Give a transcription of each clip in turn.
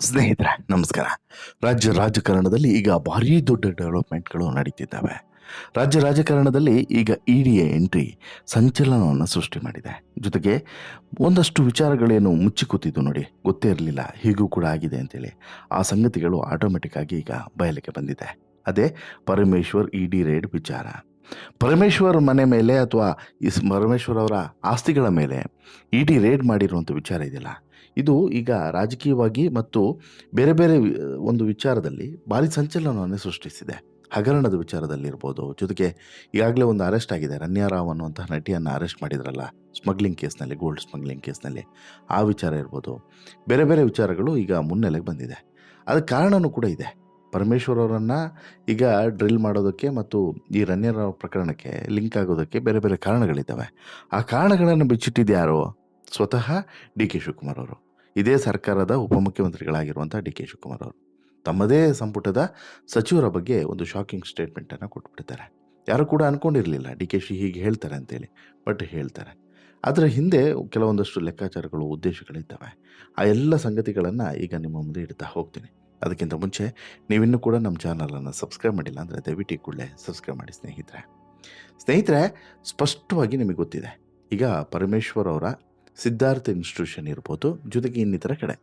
ಸ್ನೇಹಿತರೆ, ನಮಸ್ಕಾರ. ರಾಜ್ಯ ರಾಜಕಾರಣದಲ್ಲಿ ಈಗ ಭಾರೀ ದೊಡ್ಡ ಡೆವಲಪ್ಮೆಂಟ್ಗಳು ನಡೀತಿದ್ದಾವೆ. ರಾಜ್ಯ ರಾಜಕಾರಣದಲ್ಲಿ ಈಗ ಇ ಡಿಯ ಎಂಟ್ರಿ ಸಂಚಲನವನ್ನು ಸೃಷ್ಟಿ ಮಾಡಿದೆ. ಜೊತೆಗೆ ಒಂದಷ್ಟು ವಿಚಾರಗಳೇನು ಮುಚ್ಚಿ ಕೂತಿದ್ದು ನೋಡಿ, ಗೊತ್ತೇ ಇರಲಿಲ್ಲ. ಹೀಗೂ ಕೂಡ ಆಗಿದೆ ಅಂತೇಳಿ. ಆ ಸಂಗತಿಗಳು ಆಟೋಮೆಟಿಕ್ ಆಗಿ ಈಗ ಬಯಲಿಗೆ ಬಂದಿದೆ. ಅದೇ ಪರಮೇಶ್ವರ್ ಇ ಡಿ ರೇಡ್ ವಿಚಾರ. ಪರಮೇಶ್ವರ್ ಮನೆ ಮೇಲೆ ಅಥವಾ ಈ ಸ್- ಪರಮೇಶ್ವರ್ ಅವರ ಆಸ್ತಿಗಳ ಮೇಲೆ ಇ ಡಿ ರೇಡ್ ಮಾಡಿರುವಂಥ ವಿಚಾರ ಇದೆಯಲ್ಲ ಇದು ಈಗ ರಾಜಕೀಯವಾಗಿ ಮತ್ತು ಬೇರೆ ಬೇರೆ ಒಂದು ವಿಚಾರದಲ್ಲಿ ಭಾರಿ ಸಂಚಲನವನ್ನು ಸೃಷ್ಟಿಸಿದೆ. ಹಗರಣದ ವಿಚಾರದಲ್ಲಿರ್ಬೋದು, ಜೊತೆಗೆ ಈಗಾಗಲೇ ಒಂದು ಅರೆಸ್ಟ್ ಆಗಿದೆ. ರನ್ಯಾರಾವ್ ಅನ್ನುವಂತಹ ನಟಿಯನ್ನು ಅರೆಸ್ಟ್ ಮಾಡಿದ್ರಲ್ಲ, ಸ್ಮಗ್ಲಿಂಗ್ ಕೇಸ್ನಲ್ಲಿ, ಗೋಲ್ಡ್ ಸ್ಮಗ್ಲಿಂಗ್ ಕೇಸ್ನಲ್ಲಿ, ಆ ವಿಚಾರ ಇರ್ಬೋದು. ಬೇರೆ ಬೇರೆ ವಿಚಾರಗಳು ಈಗ ಮುನ್ನೆಲೆಗೆ ಬಂದಿದೆ. ಅದಕ್ಕೆ ಕಾರಣವೂ ಕೂಡ ಇದೆ. ಪರಮೇಶ್ವರ್ ಅವರನ್ನು ಈಗ ಡ್ರಿಲ್ ಮಾಡೋದಕ್ಕೆ ಮತ್ತು ಈ ರನ್ಯರಾವ್ ಪ್ರಕರಣಕ್ಕೆ ಲಿಂಕ್ ಆಗೋದಕ್ಕೆ ಬೇರೆ ಬೇರೆ ಕಾರಣಗಳಿದ್ದಾವೆ. ಆ ಕಾರಣಗಳನ್ನು ಬಿಚ್ಚಿಟ್ಟಿದ್ದು ಯಾರು? ಸ್ವತಃ ಡಿ ಕೆ ಶಿವಕುಮಾರ್ ಅವರು. ಇದೇ ಸರ್ಕಾರದ ಉಪಮುಖ್ಯಮಂತ್ರಿಗಳಾಗಿರುವಂಥ ಡಿ ಕೆ ಶಿವಕುಮಾರ್ ಅವರು. ತಮ್ಮದೇ ಸಂಪುಟದ ಸಚಿವರ ಬಗ್ಗೆ ಒಂದು ಶಾಕಿಂಗ್ ಸ್ಟೇಟ್ಮೆಂಟನ್ನು ಕೊಟ್ಬಿಡ್ತಾರೆ. ಯಾರು ಕೂಡ ಅಂದ್ಕೊಂಡಿರಲಿಲ್ಲ ಡಿ ಕೆ ಶಿ ಹೀಗೆ ಹೇಳ್ತಾರೆ ಅಂತೇಳಿ ಬಟ್ ಹೇಳ್ತಾರೆ. ಅದರ ಹಿಂದೆ ಕೆಲವೊಂದಷ್ಟು ಲೆಕ್ಕಾಚಾರಗಳು, ಉದ್ದೇಶಗಳಿದ್ದಾವೆ. ಆ ಎಲ್ಲ ಸಂಗತಿಗಳನ್ನು ಈಗ ನಿಮ್ಮ ಮುಂದೆ ಇಡ್ತಾ ಹೋಗ್ತೀನಿ. ಅದಕ್ಕಿಂತ ಮುಂಚೆ ನೀವಿನ್ನೂ ಕೂಡ ನಮ್ಮ ಚಾನಲನ್ನು ಸಬ್ಸ್ಕ್ರೈಬ್ ಮಾಡಿಲ್ಲ ಅಂದರೆ ದಯವಿಟ್ಟು ಕೂಡಲೇ ಸಬ್ಸ್ಕ್ರೈಬ್ ಮಾಡಿ ಸ್ನೇಹಿತರೆ. ಸ್ನೇಹಿತರೆ, ಸ್ಪಷ್ಟವಾಗಿ ನಿಮಗೆ ಗೊತ್ತಿದೆ. ಈಗ ಪರಮೇಶ್ವರ್ ಅವರ ಸಿದ್ಧಾರ್ಥ ಇನ್ಸ್ಟಿಟ್ಯೂಷನ್ ಇರ್ಬೋದು, ಜೊತೆಗೆ ಇನ್ನಿತರ ಕಡೆ.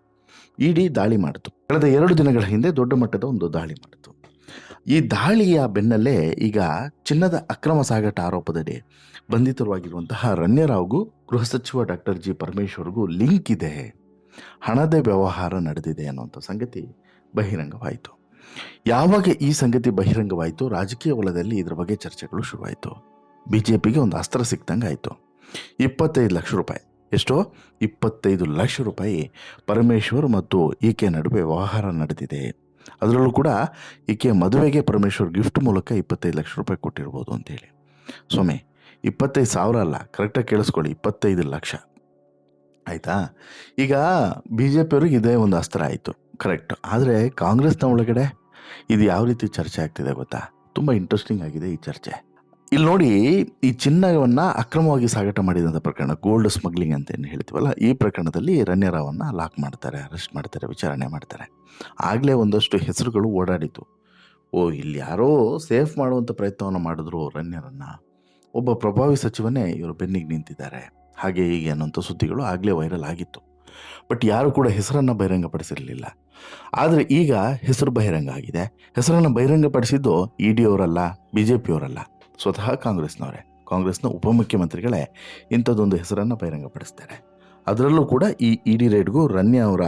ಇಡಿ ದಾಳಿ ಮಾಡಿತು. ಕಳೆದ ಎರಡು ದಿನಗಳ ಹಿಂದೆ ದೊಡ್ಡ ಮಟ್ಟದ ಒಂದು ದಾಳಿ ಮಾಡಿತು. ಈ ದಾಳಿಯ ಬೆನ್ನಲ್ಲೇ ಈಗ ಚಿನ್ನದ ಅಕ್ರಮ ಸಾಗಾಟ ಆರೋಪದಡಿ ಬಂಧಿತರಾಗಿರುವಂತಹ ರಣ್ಯರಾವ್ಗೂ ಗೃಹ ಸಚಿವ ಡಾಕ್ಟರ್ ಜಿ ಪರಮೇಶ್ವರ್ಗೂ ಲಿಂಕ್ ಇದೆ. ಹಣದ ವ್ಯವಹಾರ ನಡೆದಿದೆ ಅನ್ನುವಂಥ ಸಂಗತಿ ಬಹಿರಂಗವಾಯಿತು. ಯಾವಾಗ ಈ ಸಂಗತಿ ಬಹಿರಂಗವಾಯಿತು, ರಾಜಕೀಯ ವಲಯದಲ್ಲಿ ಇದರ ಬಗ್ಗೆ ಚರ್ಚೆಗಳು ಶುರುವಾಯಿತು. ಬಿ ಜೆ ಪಿಗೆ ಒಂದು ಅಸ್ತ್ರ ಸಿಕ್ತಂಗೆ ಆಯಿತು ಇಪ್ಪತ್ತೈದು ಲಕ್ಷ ರೂಪಾಯಿ. ಎಷ್ಟೋ? ಇಪ್ಪತ್ತೈದು ಲಕ್ಷ ರೂಪಾಯಿ ಪರಮೇಶ್ವರ್ ಮತ್ತು ಈಕೆ ನಡುವೆ ವ್ಯವಹಾರ ನಡೆದಿದೆ. ಅದರಲ್ಲೂ ಕೂಡ ಈಕೆ ಮದುವೆಗೆ ಪರಮೇಶ್ವರ್ ಗಿಫ್ಟ್ ಮೂಲಕ ಇಪ್ಪತ್ತೈದು ಲಕ್ಷ ರೂಪಾಯಿ ಕೊಟ್ಟಿರ್ಬೋದು ಅಂತೇಳಿ ಸ್ವಾಮಿ, ಇಪ್ಪತ್ತೈದು ಸಾವಿರ ಅಲ್ಲ ಕರೆಕ್ಟಾಗಿ ಕೇಳಿಸ್ಕೊಳ್ಳಿ, ಇಪ್ಪತ್ತೈದು ಲಕ್ಷ. ಆಯಿತಾ? ಈಗ ಬಿ ಜೆ ಪಿಯವ್ರಿಗೆ ಇದೇ ಒಂದು ಅಸ್ತ್ರ ಆಯಿತು ಕರೆಕ್ಟ್ ಆದರೆ ಕಾಂಗ್ರೆಸ್ನ ಒಳಗಡೆ ಇದು ಯಾವ ರೀತಿ ಚರ್ಚೆ ಆಗ್ತಿದೆ ಗೊತ್ತಾ? ತುಂಬ ಇಂಟ್ರೆಸ್ಟಿಂಗ್ ಆಗಿದೆ ಈ ಚರ್ಚೆ. ಇಲ್ಲಿ ನೋಡಿ ಈ ಚಿನ್ನವನ್ನು ಅಕ್ರಮವಾಗಿ ಸಾಗಾಟ ಮಾಡಿದಂಥ ಪ್ರಕರಣ ಗೋಲ್ಡ್ ಸ್ಮಗ್ಲಿಂಗ್ ಅಂತ ಏನು ಹೇಳ್ತೀವಲ್ಲ, ಈ ಪ್ರಕರಣದಲ್ಲಿ ರಣ್ಯರಾವನ್ನು ಲಾಕ್ ಮಾಡ್ತಾರೆ ಅರೆಸ್ಟ್ ಮಾಡ್ತಾರೆ, ವಿಚಾರಣೆ ಮಾಡ್ತಾರೆ. ಆಗಲೇ ಒಂದಷ್ಟು ಹೆಸರುಗಳು ಓಡಾಡಿತು. ಓ, ಇಲ್ಲಿ ಯಾರೋ ಸೇಫ್ ಮಾಡುವಂಥ ಪ್ರಯತ್ನವನ್ನು ಮಾಡಿದ್ರು ರಣ್ಯರನ್ನು ಒಬ್ಬ ಪ್ರಭಾವಿ ಸಚಿವನೇ ಇವರು ಬೆನ್ನಿಗೆ ನಿಂತಿದ್ದಾರೆ. ಹಾಗೆ ಹೀಗೆ ಅನ್ನೋಂಥ ಸುದ್ದಿಗಳು ಆಗಲೇ ವೈರಲ್ ಆಗಿತ್ತು. ಬಟ್ ಯಾರು ಕೂಡ ಹೆಸರನ್ನು ಬಹಿರಂಗಪಡಿಸಿರಲಿಲ್ಲ. ಆದರೆ ಈಗ ಹೆಸರು ಬಹಿರಂಗ ಆಗಿದೆ. ಹೆಸರನ್ನು ಬಹಿರಂಗಪಡಿಸಿದ್ದು ಇ ಡಿ ಅವರಲ್ಲ ಬಿ ಜೆ ಪಿಯವರಲ್ಲ ಸ್ವತಃ ಕಾಂಗ್ರೆಸ್ನವರೇ. ಕಾಂಗ್ರೆಸ್ನ ಉಪಮುಖ್ಯಮಂತ್ರಿಗಳೇ ಇಂಥದ್ದೊಂದು ಹೆಸರನ್ನು ಬಹಿರಂಗಪಡಿಸ್ತಾರೆ. ಅದರಲ್ಲೂ ಕೂಡ ಈ ಇ ಡಿ ರೇಡ್ಗೂ ರನ್ಯ ಅವರ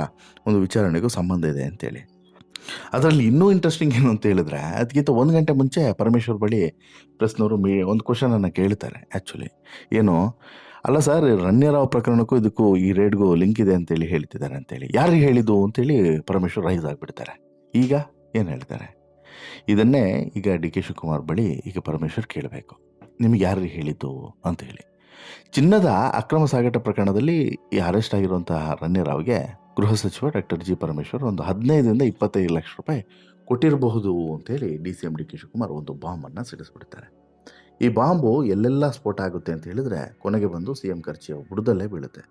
ಒಂದು ವಿಚಾರಣೆಗೂ ಸಂಬಂಧ ಇದೆ ಅಂತೇಳಿ. ಅದರಲ್ಲಿ ಇನ್ನೂ ಇಂಟ್ರೆಸ್ಟಿಂಗ್ ಏನು ಅಂತ ಹೇಳಿದ್ರೆ ಅದಕ್ಕಿಂತ ಒಂದು ಗಂಟೆ ಮುಂಚೆ ಪರಮೇಶ್ವರ್ ಬಳಿ ಪ್ರೆಸ್ನವರು ಮೀ, ಒಂದು ಕ್ವಶನನ್ನು ಕೇಳ್ತಾರೆ ಆ್ಯಕ್ಚುಲಿ ಏನು? ಅಲ್ಲ ಸರ್ ರಣ್ಯರಾವ್ ಪ್ರಕರಣಕ್ಕೂ ಇದಕ್ಕೂ ಈ ರೇಡ್ಗೂ ಲಿಂಕ್ ಇದೆ ಅಂತೇಳಿ ಹೇಳ್ತಿದ್ದಾರೆ ಅಂತೇಳಿ. ಯಾರಿಗೆ ಹೇಳಿದ್ದು ಅಂತೇಳಿ ಪರಮೇಶ್ವರ್ ರೈಸ್ ಆಗಿಬಿಡ್ತಾರೆ. ಈಗ ಏನು ಹೇಳ್ತಾರೆ? ಇದನ್ನೇ ಈಗ ಡಿ ಕೆ ಶಿವಕುಮಾರ್ ಬಳಿ ಈಗ ಪರಮೇಶ್ವರ್ ಕೇಳಬೇಕು. ನಿಮಗೆ ಯಾರು ಹೇಳಿದ್ದು ಅಂತ ಹೇಳಿ. ಚಿನ್ನದ ಅಕ್ರಮ ಸಾಗಾಟ ಪ್ರಕರಣದಲ್ಲಿ ಈ ಅರೆಸ್ಟ್ ಆಗಿರುವಂತಹ ರಣ್ಯರಾವ್ಗೆ ಗೃಹ ಸಚಿವ ಡಾಕ್ಟರ್ ಜಿ ಪರಮೇಶ್ವರ್ ಒಂದು ಹದಿನೈದರಿಂದ ಇಪ್ಪತ್ತೈದು ಲಕ್ಷ ರೂಪಾಯಿ ಕೊಟ್ಟಿರಬಹುದು ಅಂತೇಳಿ D C M D K Shivakumar ಒಂದು ಬಾಂಬನ್ನು ಸಿಡಿಸ್ಬಿಡ್ತಾರೆ. ಈ ಬಾಂಬು ಎಲ್ಲೆಲ್ಲ ಸ್ಫೋಟ ಆಗುತ್ತೆ ಅಂತ ಹೇಳಿದ್ರೆ ಕೊನೆಗೆ ಬಂದು ಸಿ ಎಂ ಖರ್ಚಿಯ ಬುಡದಲ್ಲೇ ಬೀಳುತ್ತೆ.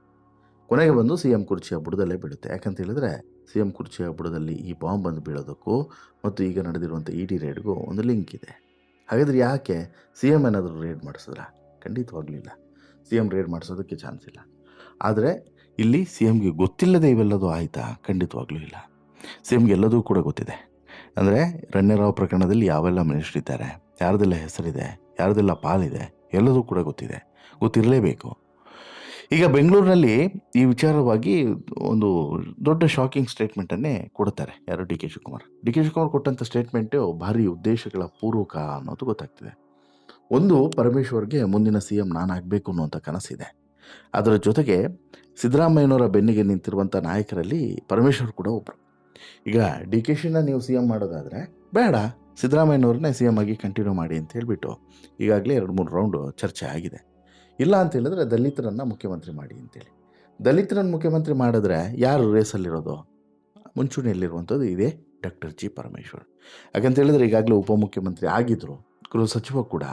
ಕೊನೆಗೆ ಬಂದು ಸಿ ಎಂ ಕುರ್ಚಿಯ ಬುಡದಲ್ಲೇ ಬೀಳುತ್ತೆ. ಯಾಕಂತ ಹೇಳಿದ್ರೆ ಸಿ ಎಂ ಕುರ್ಚಿಯ ಬುಡದಲ್ಲಿ ಈ ಬಾಂಬ್ ಬಂದು ಬೀಳೋದಕ್ಕೂ ಮತ್ತು ಈಗ ನಡೆದಿರುವಂಥ ಇ ಡಿ ರೇಡ್ಗೂ ಒಂದು ಲಿಂಕ್ ಇದೆ. ಹಾಗಾದರೆ ಯಾಕೆ ಸಿ ಎಂ ಏನಾದರೂ ರೇಡ್ ಮಾಡಿಸಿದ್ರ? ಖಂಡಿತವಾಗಲಿಲ್ಲ. ಸಿ ಎಂ ರೇಡ್ ಮಾಡಿಸೋದಕ್ಕೆ ಚಾನ್ಸ್ ಇಲ್ಲ. ಆದರೆ ಇಲ್ಲಿ ಸಿ ಎಮ್ಗೆ ಗೊತ್ತಿಲ್ಲದೆ ಇವೆಲ್ಲದೂ ಆಯಿತಾ? ಖಂಡಿತವಾಗ್ಲೂ ಇಲ್ಲ. ಸಿ ಎಮ್ಗೆ ಎಲ್ಲದೂ ಕೂಡ ಗೊತ್ತಿದೆ. ಅಂದರೆ ರಣ್ಯರಾವ್ ಪ್ರಕರಣದಲ್ಲಿ ಯಾವೆಲ್ಲ ಮಿನಿಸ್ಟ್ರಿದ್ದಾರೆ ಯಾರ್ದೆಲ್ಲ ಹೆಸರಿದೆ? ಯಾರದೆಲ್ಲ ಪಾಲಿದೆ? ಎಲ್ಲದೂ ಕೂಡ ಗೊತ್ತಿದೆ. ಗೊತ್ತಿರಲೇಬೇಕು. ಈಗ ಬೆಂಗಳೂರಿನಲ್ಲಿ ಈ ವಿಚಾರವಾಗಿ ಒಂದು ದೊಡ್ಡ ಶಾಕಿಂಗ್ ಸ್ಟೇಟ್ಮೆಂಟನ್ನೇ ಕೊಡ್ತಾರೆ ಯಾರು D K Shivakumar. D K Shivakumar ಕೊಟ್ಟಂಥ ಸ್ಟೇಟ್ಮೆಂಟು ಭಾರಿ ಉದ್ದೇಶಗಳ ಪೂರ್ವಕ ಅನ್ನೋದು ಗೊತ್ತಾಗ್ತಿದೆ. ಒಂದು, ಪರಮೇಶ್ವರ್ಗೆ ಮುಂದಿನ ಸಿ ಎಂ ನಾನಾಗಬೇಕು ಅನ್ನುವಂಥ ಕನಸಿದೆ. ಅದರ ಜೊತೆಗೆ ಸಿದ್ದರಾಮಯ್ಯನವರ ಬೆನ್ನಿಗೆ ನಿಂತಿರುವಂಥ ನಾಯಕರಲ್ಲಿ ಪರಮೇಶ್ವರ್ ಕೂಡ ಒಬ್ಬರು ಈಗ ಡಿ ಕೆ ಶಿನ ನೀವು ಸಿ ಎಂ ಮಾಡೋದಾದರೆ ಬೇಡ, ಸಿದ್ದರಾಮಯ್ಯನವ್ರನ್ನೇ ಸಿ ಎಂ ಆಗಿ ಕಂಟಿನ್ಯೂ ಮಾಡಿ ಅಂತ ಹೇಳಿಬಿಟ್ಟು ಈಗಾಗಲೇ ಎರಡು, ಮೂರು ರೌಂಡು ಚರ್ಚೆ ಆಗಿದೆ. ಇಲ್ಲ ಅಂತ ಹೇಳಿದ್ರೆ ದಲಿತರನ್ನು ಮುಖ್ಯಮಂತ್ರಿ ಮಾಡಿ ಅಂತೇಳಿ. ದಲಿತರನ್ನು ಮುಖ್ಯಮಂತ್ರಿ ಮಾಡಿದ್ರೆ ಯಾರು ರೇಸಲ್ಲಿರೋದು ಮುಂಚೂಣಿಯಲ್ಲಿರುವಂಥದ್ದು ಇದೇ ಡಾಕ್ಟರ್ ಜಿ ಪರಮೇಶ್ವರ್. ಯಾಕಂತ ಹೇಳಿದ್ರೆ ಈಗಾಗಲೇ ಉಪಮುಖ್ಯಮಂತ್ರಿ ಆಗಿದ್ದರು ಗೃಹ ಸಚಿವ ಕೂಡ.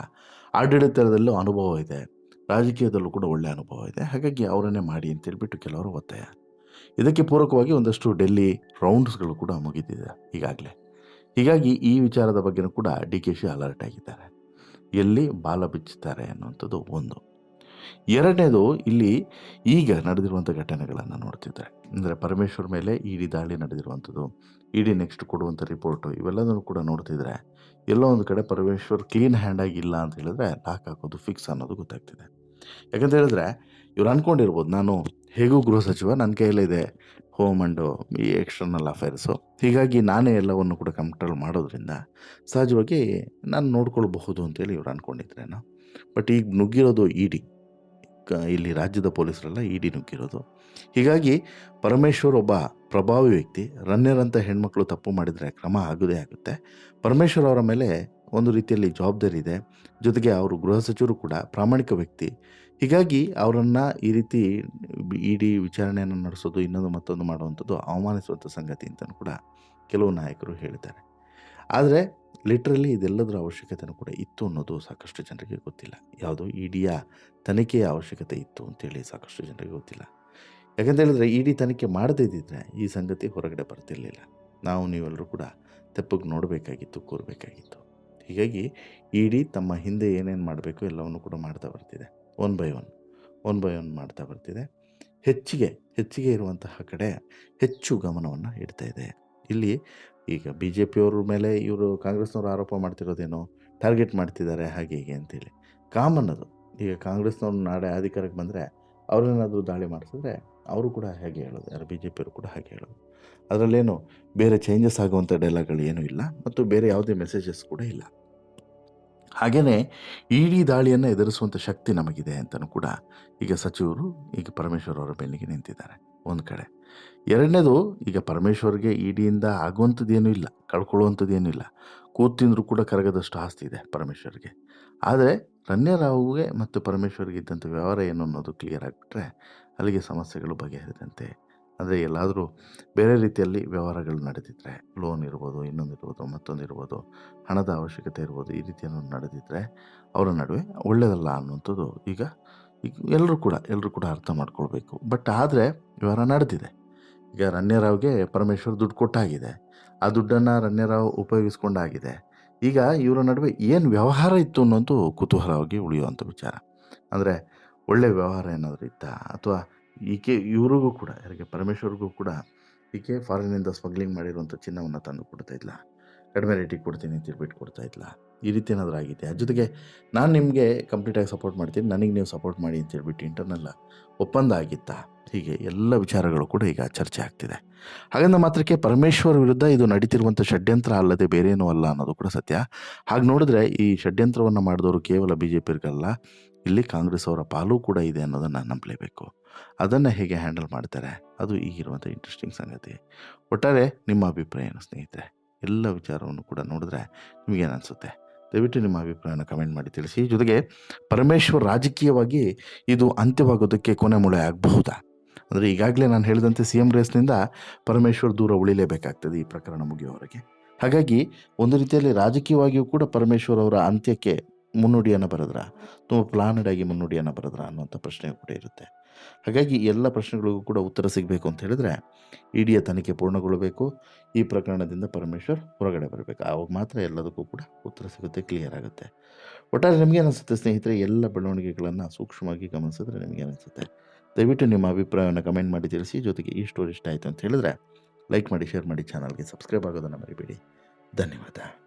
ಆಡಳಿತದಲ್ಲೂ ಅನುಭವ ಇದೆ, ರಾಜಕೀಯದಲ್ಲೂ ಕೂಡ ಒಳ್ಳೆಯ ಅನುಭವ ಇದೆ. ಹಾಗಾಗಿ ಅವರನ್ನೇ ಮಾಡಿ ಅಂತೇಳ್ಬಿಟ್ಟು ಕೆಲವರು ಒತ್ತಾಯ. ಇದಕ್ಕೆ ಪೂರಕವಾಗಿ ಒಂದಷ್ಟು ಡೆಲ್ಲಿ ರೌಂಡ್ಸ್ಗಳು ಕೂಡ ಮುಗಿದಿದೆ ಈಗಾಗಲೇ. ಹೀಗಾಗಿ ಈ ವಿಚಾರದ ಬಗ್ಗೆನೂ ಕೂಡ ಡಿ ಕೆ ಶಿ ಅಲರ್ಟ್ ಆಗಿದ್ದಾರೆ. ಎಲ್ಲಿ ಬಾಲ ಬಿಚ್ಚುತ್ತಾರೆ ಅನ್ನುವಂಥದ್ದು ಒಂದು. ಎರಡನೇದು ಇಲ್ಲಿ ಈಗ ನಡೆದಿರುವಂಥ ಘಟನೆಗಳನ್ನು ನೋಡ್ತಿದ್ದಾರೆ. ಅಂದರೆ ಪರಮೇಶ್ವರ್ ಮೇಲೆ ಇಡಿ ದಾಳಿ ನಡೆದಿರುವಂಥದ್ದು, ಇಡಿ ನೆಕ್ಸ್ಟ್ ಕೊಡುವಂಥ ರಿಪೋರ್ಟು ಇವೆಲ್ಲದನ್ನು ಕೂಡ ನೋಡ್ತಿದ್ರೆ ಎಲ್ಲೋ ಒಂದು ಕಡೆ ಪರಮೇಶ್ವರ್ ಕ್ಲೀನ್ ಹ್ಯಾಂಡ್ ಆಗಿಲ್ಲ ಅಂತ ಹೇಳಿದ್ರೆ ಲಾಕ್ ಹಾಕೋದು ಫಿಕ್ಸ್ ಅನ್ನೋದು ಗೊತ್ತಾಗ್ತಿದೆ. ಯಾಕಂತ ಹೇಳಿದ್ರೆ ಇವ್ರು ಅಂದ್ಕೊಂಡಿರ್ಬೋದು ನಾನು ಹೇಗೂ ಗೃಹ ಸಚಿವ, ನನ್ನ ಕೈಯಲ್ಲಿದೆ ಹೋಮ್ ಆ್ಯಂಡು ಈ ಎಕ್ಸ್ಟರ್ನಲ್ ಅಫೇರ್ಸು ಹೀಗಾಗಿ ನಾನೇ ಎಲ್ಲವನ್ನು ಕೂಡ ಕಂಟ್ರೋಲ್ ಮಾಡೋದ್ರಿಂದ ಸಹಜವಾಗಿ ನಾನು ನೋಡ್ಕೊಳ್ಬಹುದು ಅಂತೇಳಿ ಇವ್ರು ಅಂದ್ಕೊಂಡಿದ್ರೇನೋ ಬಟ್ ಈಗ ನುಗ್ಗಿರೋದು ಇಡಿ. ಇಲ್ಲಿ ರಾಜ್ಯದ ಪೊಲೀಸರೆಲ್ಲ ಇಡಿ ನುಗ್ಗಿರೋದು. ಹೀಗಾಗಿ ಪರಮೇಶ್ವರ್ ಒಬ್ಬ ಪ್ರಭಾವಿ ವ್ಯಕ್ತಿ ರನ್ನರ್ ಅಂತ ಹೆಣ್ಮಕ್ಳು ತಪ್ಪು ಮಾಡಿದರೆ ಕ್ರಮ ಆಗೋದೇ ಆಗುತ್ತೆ. ಪರಮೇಶ್ವರ್ ಅವರ ಮೇಲೆ ಒಂದು ರೀತಿಯಲ್ಲಿ ಜವಾಬ್ದಾರಿ ಇದೆ. ಜೊತೆಗೆ ಅವರು ಗೃಹ ಸಚಿವರು ಕೂಡ ಪ್ರಾಮಾಣಿಕ ವ್ಯಕ್ತಿ. ಹೀಗಾಗಿ ಅವರನ್ನು ಈ ರೀತಿ ಇಡಿ ವಿಚಾರಣೆಯನ್ನು ನಡೆಸೋದು, ಇನ್ನೊಂದು ಮತ್ತೊಂದು ಮಾಡುವಂಥದ್ದು ಅವಮಾನಿಸುವಂಥ ಸಂಗತಿ ಅಂತಲೂ ಕೂಡ ಕೆಲವು ನಾಯಕರು ಹೇಳಿದ್ದಾರೆ. ಆದರೆ ಲಿಟ್ರಲಿ ಇದೆಲ್ಲದರ ಅವಶ್ಯಕತೆಯೂ ಕೂಡ ಇತ್ತು ಅನ್ನೋದು ಸಾಕಷ್ಟು ಜನರಿಗೆ ಗೊತ್ತಿಲ್ಲ. ಯಾವುದು ಇಡಿಯ ತನಿಖೆಯ ಅವಶ್ಯಕತೆ ಇತ್ತು ಅಂತೇಳಿ ಸಾಕಷ್ಟು ಜನರಿಗೆ ಗೊತ್ತಿಲ್ಲ. ಯಾಕಂತ ಹೇಳಿದ್ರೆ ಇಡಿ ತನಿಖೆ ಮಾಡದೇ ಇದ್ದಿದ್ರೆ ಈ ಸಂಗತಿ ಹೊರಗಡೆ ಬರ್ತಿರಲಿಲ್ಲ. ನಾವು ನೀವೆಲ್ಲರೂ ಕೂಡ ತೆಪ್ಪಗೆ ನೋಡಬೇಕಾಗಿತ್ತು, ಕೂರಬೇಕಾಗಿತ್ತು. ಹೀಗಾಗಿ ಇಡಿ ತಮ್ಮ ಹಿಂದೆ ಏನೇನು ಮಾಡಬೇಕು ಎಲ್ಲವನ್ನು ಕೂಡ ಮಾಡ್ತಾ ಬರ್ತಿದೆ. One by one one by one ಮಾಡ್ತಾ ಬರ್ತಿದೆ. ಹೆಚ್ಚಿಗೆ ಹೆಚ್ಚಿಗೆ ಇರುವಂತಹ ಕಡೆ ಹೆಚ್ಚು ಗಮನವನ್ನು ಇಡ್ತಾ ಇದೆ. ಇಲ್ಲಿ ಈಗ ಬಿ ಜೆ ಪಿಯವ್ರ ಮೇಲೆ ಇವರು ಕಾಂಗ್ರೆಸ್ನವರು ಆರೋಪ ಮಾಡ್ತಿರೋದೇನು ಟಾರ್ಗೆಟ್ ಮಾಡ್ತಿದ್ದಾರೆ ಹಾಗೆ ಹೀಗೆ ಅಂತೇಳಿ. ಕಾಮನ್ ಅದು. ಈಗ ಕಾಂಗ್ರೆಸ್ನವ್ರು ನಾಳೆ ಅಧಿಕಾರಕ್ಕೆ ಬಂದರೆ ಅವ್ರೇನಾದರೂ ದಾಳಿ ಮಾಡಿಸಿದ್ರೆ ಅವರು ಕೂಡ ಹೇಗೆ ಹೇಳೋದು, ಯಾರು ಬಿ ಜೆ ಪಿಯವರು ಕೂಡ ಹಾಗೆ ಹೇಳೋದು. ಅದರಲ್ಲೇನು ಬೇರೆ ಚೇಂಜಸ್ ಆಗುವಂಥ ಡೈಲಾಗ್ಗಳು ಏನೂ ಇಲ್ಲ ಮತ್ತು ಬೇರೆ ಯಾವುದೇ ಮೆಸೇಜಸ್ ಕೂಡ ಇಲ್ಲ. ಹಾಗೆಯೇ ಇಡೀ ದಾಳಿಯನ್ನು ಎದುರಿಸುವಂಥ ಶಕ್ತಿ ನಮಗಿದೆ ಅಂತಲೂ ಕೂಡ ಈಗ ಸಚಿವರು, ಈಗ ಪರಮೇಶ್ವರ್ ಅವರ ಬೆನ್ನಿಗೆ ನಿಂತಿದ್ದಾರೆ. ಒಂದು ಕಡೆ. ಎರಡನೇದು, ಈಗ ಪರಮೇಶ್ವರ್ಗೆ ಇಡಿಯಿಂದ ಆಗುವಂಥದ್ದೇನೂ ಇಲ್ಲ, ಕಳ್ಕೊಳ್ಳುವಂಥದ್ದೇನೂ ಇಲ್ಲ. ತಿಂದರೂ ಕೂಡ ಕರಗದಷ್ಟು ಆಸ್ತಿ ಇದೆ ಪರಮೇಶ್ವರ್ಗೆ. ಆದರೆ ರನ್ಯರಾವ್ಗೆ ಮತ್ತು ಪರಮೇಶ್ವರ್ಗೆ ಇದ್ದಂಥ ವ್ಯವಹಾರ ಏನು ಅನ್ನೋದು ಕ್ಲಿಯರ್ ಆಗಿಬಿಟ್ರೆ ಅಲ್ಲಿಗೆ ಸಮಸ್ಯೆಗಳು ಬಗೆಹರಿದಂತೆ. ಅಂದರೆ ಎಲ್ಲಾದರೂ ಬೇರೆ ರೀತಿಯಲ್ಲಿ ವ್ಯವಹಾರಗಳು ನಡೆದಿದ್ದರೆ ಲೋನ್ ಇರ್ಬೋದು, ಇನ್ನೊಂದು ಇರ್ಬೋದು, ಮತ್ತೊಂದು ಇರ್ಬೋದು, ಹಣದ ಅವಶ್ಯಕತೆ ಇರ್ಬೋದು, ಈ ರೀತಿಯನ್ನು ನಡೆದಿದ್ದರೆ ಅವರ ನಡುವೆ ಒಳ್ಳೆಯದಲ್ಲ ಅನ್ನುವಂಥದ್ದು ಈಗ ಈಗ ಎಲ್ಲರೂ ಕೂಡ ಎಲ್ಲರೂ ಕೂಡ ಅರ್ಥ ಮಾಡ್ಕೊಳ್ಬೇಕು. ಬಟ್ ಆದರೆ ವ್ಯವಹಾರ ನಡೆದಿದೆ. ಈಗ ರಣ್ಯರಾವ್ಗೆ ಪರಮೇಶ್ವರ್ ದುಡ್ಡು ಕೊಟ್ಟಾಗಿದೆ. ಆ ದುಡ್ಡನ್ನು ರಣ್ಯರಾವ್ ಉಪಯೋಗಿಸ್ಕೊಂಡಾಗಿದೆ. ಈಗ ಇವರ ನಡುವೆ ಏನು ವ್ಯವಹಾರ ಇತ್ತು ಅನ್ನೋದು ಕುತೂಹಲವಾಗಿ ಉಳಿಯುವಂಥ ವಿಚಾರ. ಅಂದರೆ ಒಳ್ಳೆಯ ವ್ಯವಹಾರ ಏನಾದರೂ ಇತ್ತಾ? ಅಥವಾ ಈಕೆ ಇವ್ರಿಗೂ ಕೂಡ, ಯಾರಿಗೆ ಪರಮೇಶ್ವರ್ಗೂ ಕೂಡ ಈಕೆ ಫಾರಿನಿಂದ ಸ್ಮಗ್ಲಿಂಗ್ ಮಾಡಿರುವಂಥ ಚಿನ್ನವನ್ನು ತಂದು ಕೊಡ್ತಾ ಇದ್ಲ? ಕಡಿಮೆ ರೇಟಿಗೆ ಕೊಡ್ತೀನಿ ಅಂತ ಕೊಡ್ತಾ ಇದ್ಲ? ಈ ರೀತಿ ಏನಾದರೂ ಆಗಿದೆ ಜೊತೆಗೆ ನಾನು ನಿಮಗೆ ಕಂಪ್ಲೀಟಾಗಿ ಸಪೋರ್ಟ್ ಮಾಡ್ತೀನಿ, ನನಗೆ ನೀವು ಸಪೋರ್ಟ್ ಮಾಡಿ ಅಂತ ಹೇಳ್ಬಿಟ್ಟು ಇಂಟರ್ನಲ್ ಒಪ್ಪಂದ ಆಗಿತ್ತಾ? ಹೀಗೆ ಎಲ್ಲ ವಿಚಾರಗಳು ಕೂಡ ಈಗ ಚರ್ಚೆ ಆಗ್ತಿದೆ. ಹಾಗಂದ ಮಾತ್ರಕ್ಕೆ ಪರಮೇಶ್ವರ್ ವಿರುದ್ಧ ಇದು ನಡೀತಿರುವಂಥ ಷಡ್ಯಂತ್ರ ಅಲ್ಲದೆ ಬೇರೇನೂ ಅಲ್ಲ ಅನ್ನೋದು ಕೂಡ ಸತ್ಯ. ಹಾಗೆ ನೋಡಿದ್ರೆ ಈ ಷಡ್ಯಂತ್ರವನ್ನು ಮಾಡಿದವರು ಕೇವಲ ಬಿ ಜೆ ಪಿರ್ಗಲ್ಲ ಇಲ್ಲಿ ಕಾಂಗ್ರೆಸ್ ಅವರ ಪಾಲು ಕೂಡ ಇದೆ ಅನ್ನೋದನ್ನು ನಂಬಲೇಬೇಕು. ಅದನ್ನು ಹೇಗೆ ಹ್ಯಾಂಡಲ್ ಮಾಡ್ತಾರೆ, ಅದು ಈಗಿರುವಂಥ ಇಂಟ್ರೆಸ್ಟಿಂಗ್ ಸಂಗತಿ. ಒಟ್ಟಾರೆ ನಿಮ್ಮ ಅಭಿಪ್ರಾಯ ಏನು ಸ್ನೇಹಿತರೆ? ಎಲ್ಲ ವಿಚಾರವನ್ನು ಕೂಡ ನೋಡಿದ್ರೆ ನಿಮಗೇನು ಅನಿಸುತ್ತೆ? ದಯವಿಟ್ಟು ನಿಮ್ಮ ಅಭಿಪ್ರಾಯನ ಕಮೆಂಟ್ ಮಾಡಿ ತಿಳಿಸಿ. ಜೊತೆಗೆ ಪರಮೇಶ್ವರ್ ರಾಜಕೀಯವಾಗಿ ಇದು ಅಂತ್ಯವಾಗೋದಕ್ಕೆ ಕೊನೆ ಮೊಳೆ ಆಗಬಹುದಾ? ಅಂದರೆ ಈಗಾಗಲೇ ನಾನು ಹೇಳಿದಂತೆ ಸಿ ಎಂ ರೇಸ್ನಿಂದ ಪರಮೇಶ್ವರ್ ದೂರ ಉಳಿಲೇಬೇಕಾಗ್ತದೆ ಈ ಪ್ರಕರಣ ಮುಗಿಯುವವರೆಗೆ. ಹಾಗಾಗಿ ಒಂದು ರೀತಿಯಲ್ಲಿ ರಾಜಕೀಯವಾಗಿಯೂ ಕೂಡ ಪರಮೇಶ್ವರ್ ಅವರ ಅಂತ್ಯಕ್ಕೆ ಮುನ್ನುಡಿಯನ್ನು ಬರೆದ್ರ? ತುಂಬ ಪ್ಲಾನಡ್ ಆಗಿ ಮುನ್ನುಡಿಯನ್ನು ಬರೆದ್ರ ಅನ್ನುವಂಥ ಪ್ರಶ್ನೆ ಕೂಡ ಇರುತ್ತೆ. ಹಾಗಾಗಿ ಎಲ್ಲ ಪ್ರಶ್ನೆಗಳಿಗೂ ಕೂಡ ಉತ್ತರ ಸಿಗಬೇಕು ಅಂತ ಹೇಳಿದ್ರೆ ಇಡಿಯ ತನಿಖೆ ಪೂರ್ಣಗೊಳ್ಳಬೇಕು. ಈ ಪ್ರಕರಣದಿಂದ ಪರಮೇಶ್ವರ್ ಹೊರಗಡೆ ಬರಬೇಕು. ಆವಾಗ ಮಾತ್ರ ಎಲ್ಲದಕ್ಕೂ ಕೂಡ ಉತ್ತರ ಸಿಗುತ್ತೆ ಕ್ಲಿಯರ್ ಆಗುತ್ತೆ. ಒಟ್ಟಾರೆ ನಿಮಗೆ ಅನಿಸುತ್ತೆ ಸ್ನೇಹಿತರೆ, ಎಲ್ಲ ಬೆಳವಣಿಗೆಗಳನ್ನು ಸೂಕ್ಷ್ಮವಾಗಿ ಗಮನಿಸಿದ್ರೆ ನಿಮಗೆ ಅನಿಸುತ್ತೆ. ದಯವಿಟ್ಟು ನಿಮ್ಮ ಅಭಿಪ್ರಾಯವನ್ನು ಕಮೆಂಟ್ ಮಾಡಿ ತಿಳಿಸಿ, ಜೊತೆಗೆ ಈ ಸ್ಟೋರಿ ಇಷ್ಟ ಆಯಿತು ಅಂತ ಹೇಳಿದ್ರೆ, ಲೈಕ್ ಮಾಡಿ, ಶೇರ್ ಮಾಡಿ, ಚಾನಲ್ಗೆ ಸಬ್ಸ್ಕ್ರೈಬ್ ಆಗೋದನ್ನು ಮರಿಬೇಡಿ. ಧನ್ಯವಾದ.